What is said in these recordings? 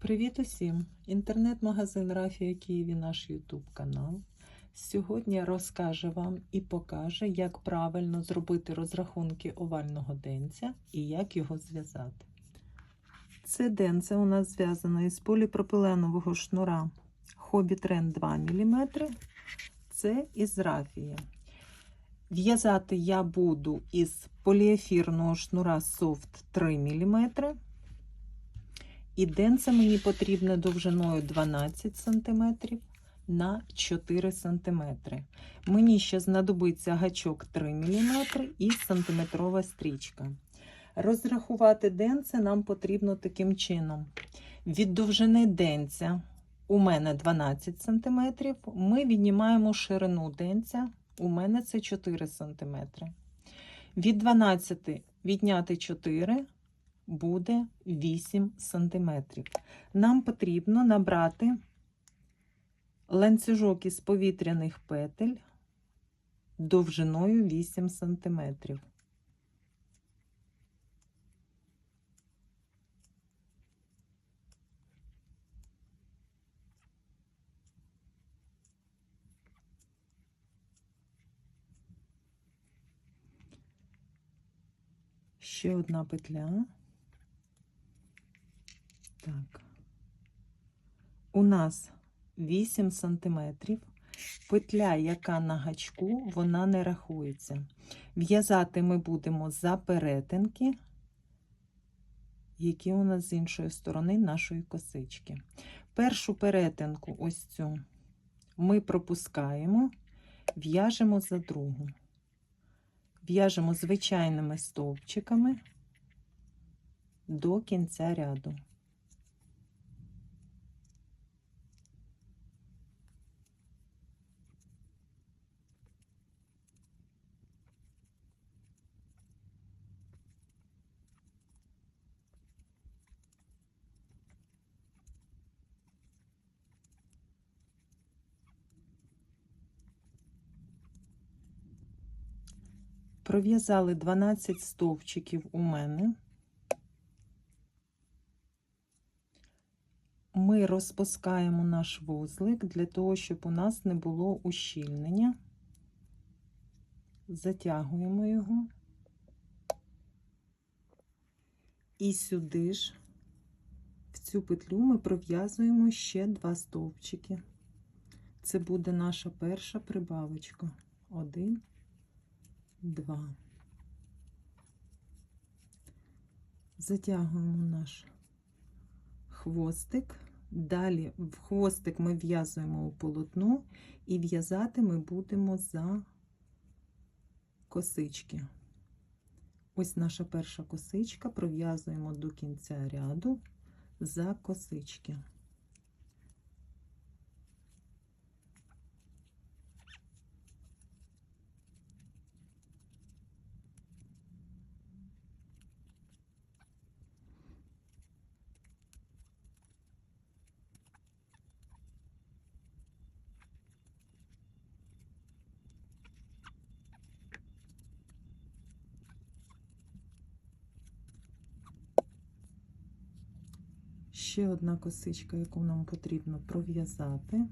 Привіт усім! Інтернет-магазин Рафія Києві наш YouTube канал. Сьогодні розкаже вам і покаже, як правильно зробити розрахунки овального денця і як його зв'язати. Це денце у нас зв'язано із поліпропиленового шнура Hobby Trend 2 мм. Це із рафії. В'язати я буду із поліефірного шнура Soft 3 мм. І денце мені потрібне довжиною 12 см на 4 см. Мені ще знадобиться гачок 3 мм і сантиметрова стрічка. Розрахувати денце нам потрібно таким чином. Від довжини денця у мене 12 см. Ми віднімаємо ширину денця, у мене це 4 см. Від 12 відняти 4 буде 8 см. Нам потрібно набрати ланцюжок із повітряних петель довжиною 8 см. Ще одна петля. Так. У нас 8 сантиметрів. Петля, яка на гачку, вона не рахується. В'язати ми будемо за перетинки, які у нас з іншої сторони нашої косички. Першу перетинку, ось цю, ми пропускаємо, в'яжемо за другу. В'яжемо звичайними стовпчиками до кінця ряду. Пров'язали 12 стовпчиків у мене. Ми розпускаємо наш вузлик для того, щоб у нас не було ущільнення. Затягуємо його. І сюди ж, в цю петлю, ми пров'язуємо ще два стовпчики. Це буде наша перша прибавочка. Один. Два. Затягуємо наш хвостик. Далі в хвостик ми в'язуємо у полотно і в'язати ми будемо за косички. Ось наша перша косичка, пров'язуємо до кінця ряду за косички. Ще одна косичка, яку нам потрібно пров'язати.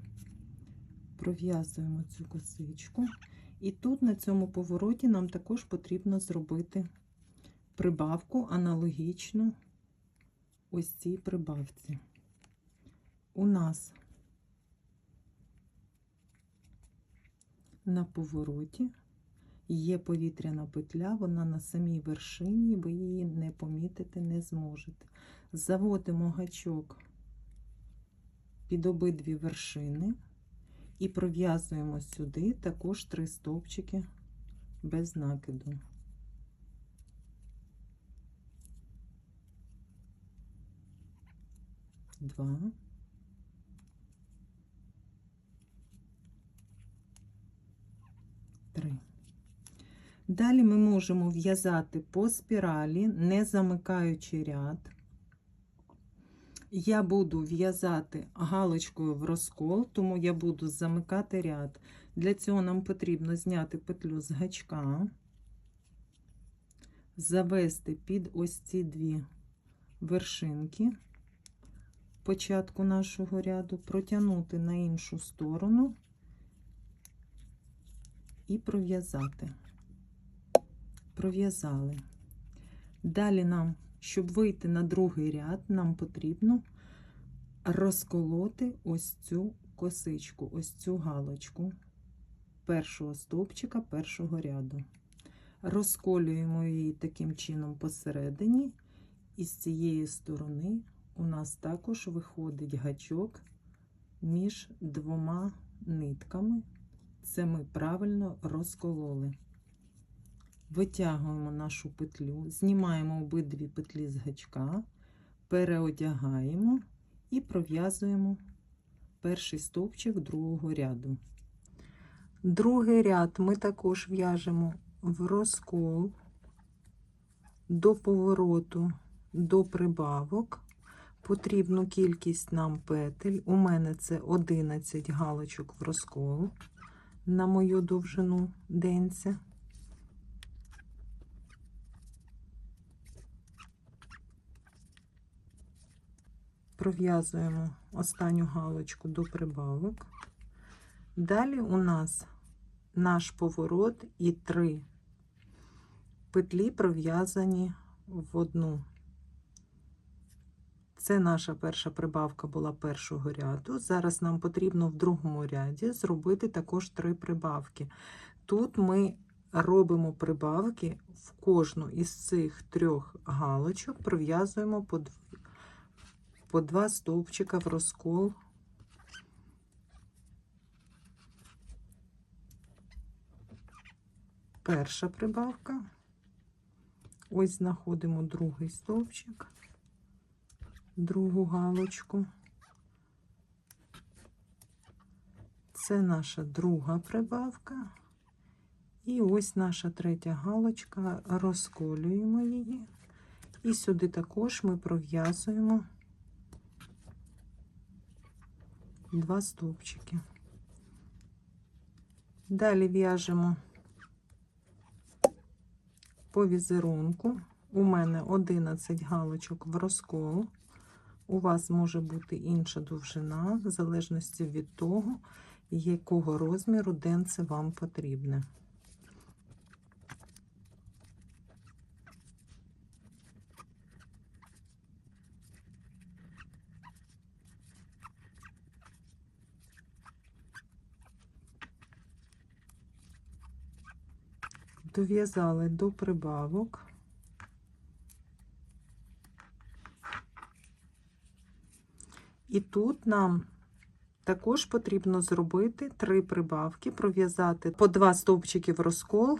Пров'язуємо цю косичку. І тут, на цьому повороті, нам також потрібно зробити прибавку аналогічну ось цій прибавці. У нас на повороті є повітряна петля, вона на самій вершині, ви її не помітити не зможете. Заводимо гачок під обидві вершини і пров'язуємо сюди також три стовпчики без накиду. Два. Три. Далі ми можемо в'язати по спіралі, не замикаючи ряд. Я буду в'язати галочкою в розкол, тому я буду замикати ряд. Для цього нам потрібно зняти петлю з гачка, завести під ось ці дві вершинки, початку нашого ряду, протягнути на іншу сторону і пров'язати. Пров'язали. Далі нам, щоб вийти на другий ряд, нам потрібно розколоти ось цю косичку, ось цю галочку першого стовпчика першого ряду. Розколюємо її таким чином посередині, і з цієї сторони у нас також виходить гачок між двома нитками. Це ми правильно розкололи. Витягуємо нашу петлю, знімаємо обидві петлі з гачка, переодягаємо і пров'язуємо перший стовпчик другого ряду. Другий ряд ми також в'яжемо в розкол до повороту до прибавок. Потрібну кількість нам петель. У мене це 11 галочок в розкол на мою довжину денця. Пров'язуємо останню галочку до прибавок. Далі у нас наш поворот і три петлі пров'язані в одну. Це наша перша прибавка була першого ряду. Зараз нам потрібно в другому ряді зробити також три прибавки. Тут ми робимо прибавки в кожну із цих трьох галочок, пров'язуємо по. По два стовпчика в розкол. Перша прибавка. Ось знаходимо другий стовпчик другу галочку. Це наша друга прибавка. І ось наша третя галочка, розколюємо її. І сюди також ми пров'язуємо два стовпчики. Далі в'яжемо по візерунку. У мене 11 галочок в розкол. У вас може бути інша довжина, в залежності від того, якого розміру денце вам потрібне. Дов'язали до прибавок. І тут нам також потрібно зробити три прибавки, пров'язати по два стовпчики в розкол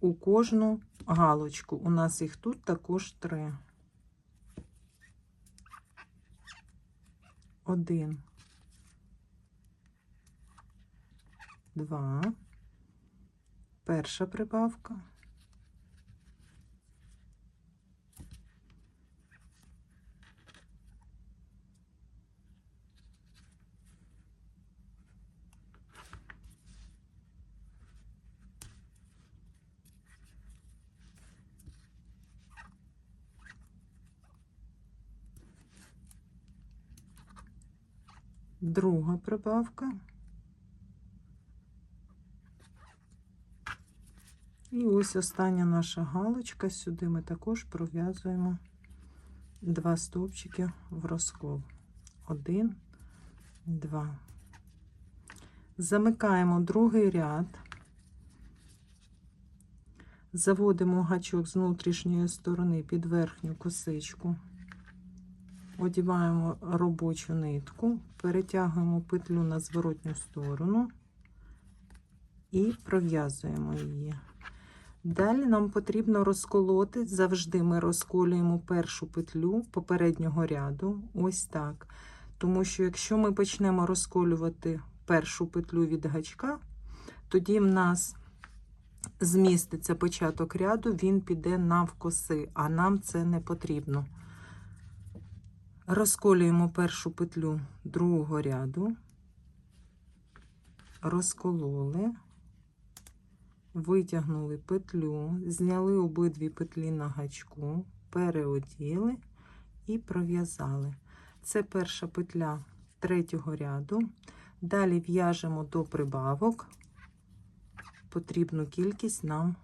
у кожну галочку. У нас їх тут також три. Один, два, перша прибавка. друга прибавка. І ось остання наша галочка. Сюди ми також пров'язуємо два стовпчики в розкол. Один, два. Замикаємо другий ряд, заводимо гачок з внутрішньої сторони під верхню косичку одіваємо робочу нитку, перетягуємо петлю на зворотню сторону і пров'язуємо її. Далі нам потрібно розколоти, завжди ми розколюємо першу петлю попереднього ряду, ось так. Тому що, якщо ми почнемо розколювати першу петлю від гачка, тоді в нас зміститься початок ряду, він піде навкоси, а нам це не потрібно. Розколюємо першу петлю другого ряду, розкололи, витягнули петлю, зняли обидві петлі на гачку, переоділи і пров'язали. Це перша петля третього ряду. Далі в'яжемо до прибавок потрібну кількість нам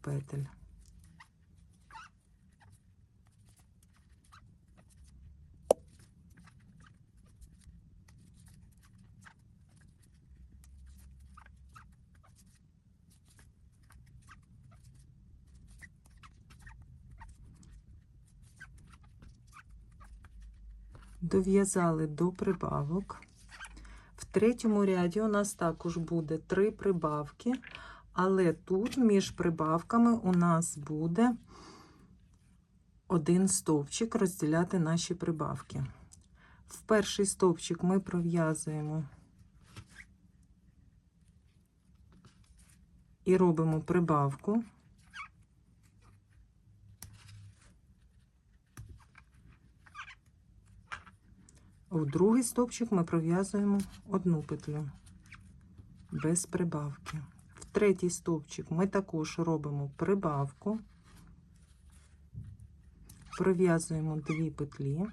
петель. Дов'язали до прибавок. В третьому ряді у нас також буде три прибавки, але тут між прибавками у нас буде один стовпчик розділяти наші прибавки. В перший стовпчик ми пров'язуємо і робимо прибавку. У другий стовпчик ми пров'язуємо одну петлю без прибавки. В третій стовпчик ми також робимо прибавку, пров'язуємо дві петлі.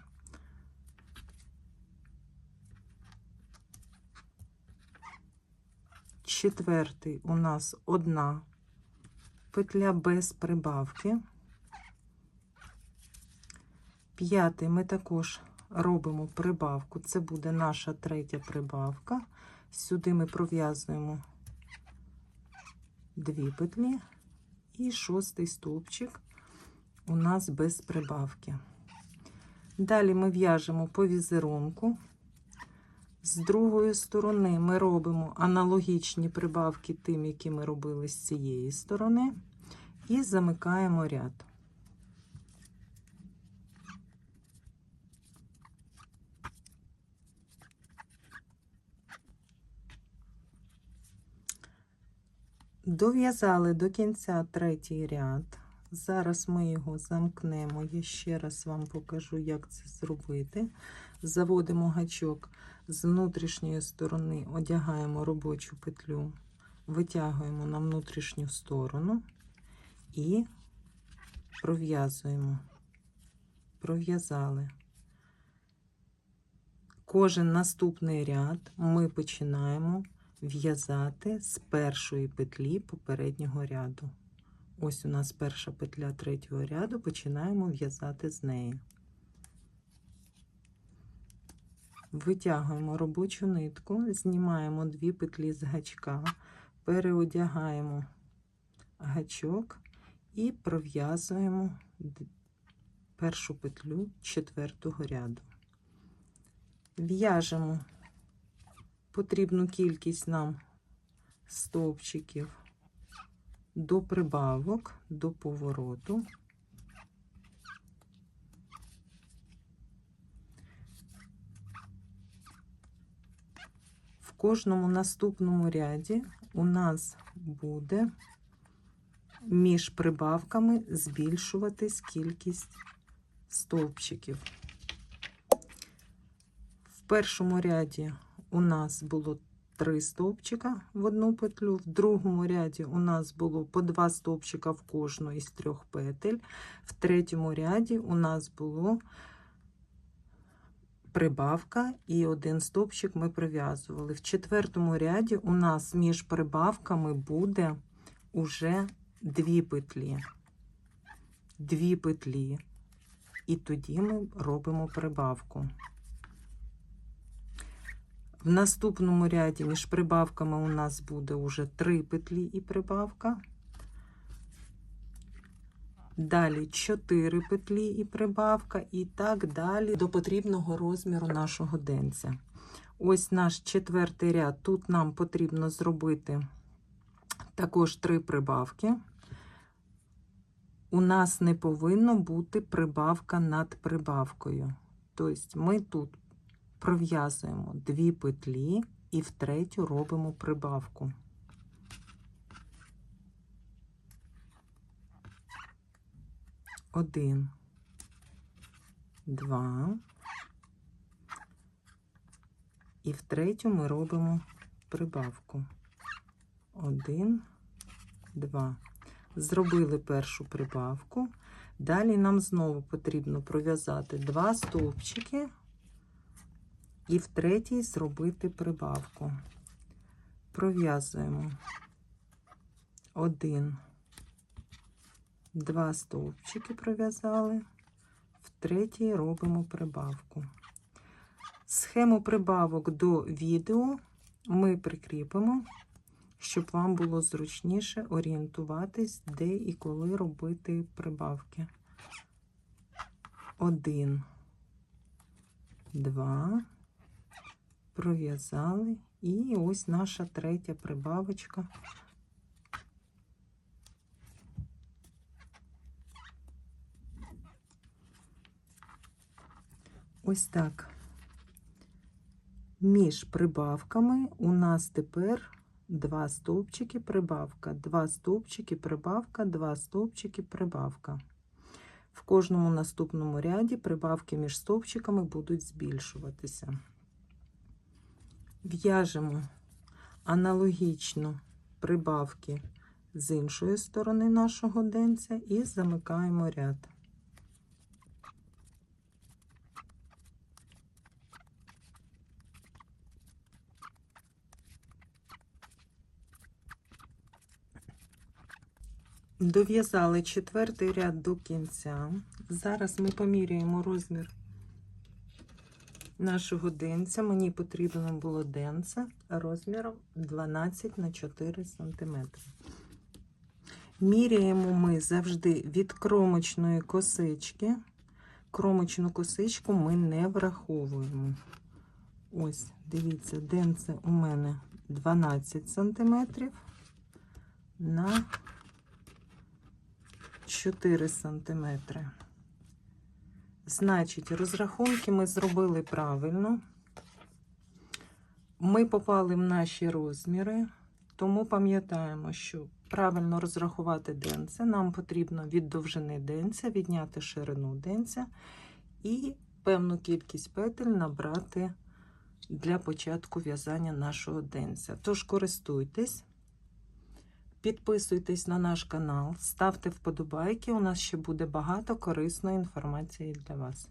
Четвертий у нас одна петля без прибавки. П'ятий ми також робимо прибавку. Це буде наша третя прибавка. Сюди ми пров'язуємо дві петлі і шостий стовпчик у нас без прибавки. Далі ми в'яжемо по візерунку. З другої сторони ми робимо аналогічні прибавки тим, які ми робили з цієї сторони, і замикаємо ряд. Дов'язали до кінця третій ряд. Зараз ми його замкнемо. Я ще раз вам покажу, як це зробити. Заводимо гачок з внутрішньої сторони, одягаємо робочу петлю, витягуємо на внутрішню сторону і пров'язуємо. Пров'язали. Кожен наступний ряд ми починаємо в'язати з першої петлі попереднього ряду. Ось у нас перша петля третього ряду, починаємо в'язати з неї. Витягуємо робочу нитку, знімаємо дві петлі з гачка, переодягаємо гачок і пров'язуємо першу петлю четвертого ряду. В'яжемо потрібну кількість нам стовпчиків до прибавок, до повороту. В кожному наступному ряді у нас буде між прибавками збільшуватись кількість стовпчиків. В першому ряді у нас було три стовпчика в одну петлю, в другому ряді у нас було по два стовпчика в кожну із трьох петель, в третьому ряді у нас було прибавка і один стовпчик ми прив'язували. В четвертому ряді у нас між прибавками буде уже дві петлі. Дві петлі. І тоді ми робимо прибавку. В наступному ряді між прибавками у нас буде уже три петлі і прибавка. Далі 4 петлі і прибавка, і так далі до потрібного розміру нашого денця. Ось наш четвертий ряд. Тут нам потрібно зробити також три прибавки. У нас не повинно бути прибавка над прибавкою. Тобто ми тут пров'язуємо дві петлі і в третю робимо прибавку. Один, два. І в третю ми робимо прибавку. Один, два. Зробили першу прибавку. Далі нам знову потрібно пров'язати два стовпчики і в третій зробити прибавку. Пров'язуємо один, два стовпчики пров'язали, в третій робимо прибавку. Схему прибавок до відео ми прикріпимо, щоб вам було зручніше орієнтуватись, де і коли робити прибавки. Один, два, пров'язали, і ось наша третя прибавочка. Ось так. Між прибавками у нас тепер два стовпчики прибавка, два стовпчики прибавка, два стовпчики прибавка. В кожному наступному ряді прибавки між стовпчиками будуть збільшуватися. В'яжемо аналогічно прибавки з іншої сторони нашого денця і замикаємо ряд. Дов'язали четвертий ряд до кінця. Зараз ми поміряємо розмір нашого денця. Мені потрібно було денце розміром 12 на 4 см. Міряємо ми завжди від кромочної косички. Кромочну косичку ми не враховуємо. Ось, дивіться, денце у мене 12 см на 4 сантиметри. Значить, розрахунки ми зробили правильно. Ми попали в наші розміри, тому пам'ятаємо, що правильно розрахувати денце, нам потрібно від довжини денця відняти ширину денця і певну кількість петель набрати для початку в'язання нашого денця. Тож користуйтесь. Підписуйтесь на наш канал, ставте вподобайки. У нас ще буде багато корисної інформації для вас.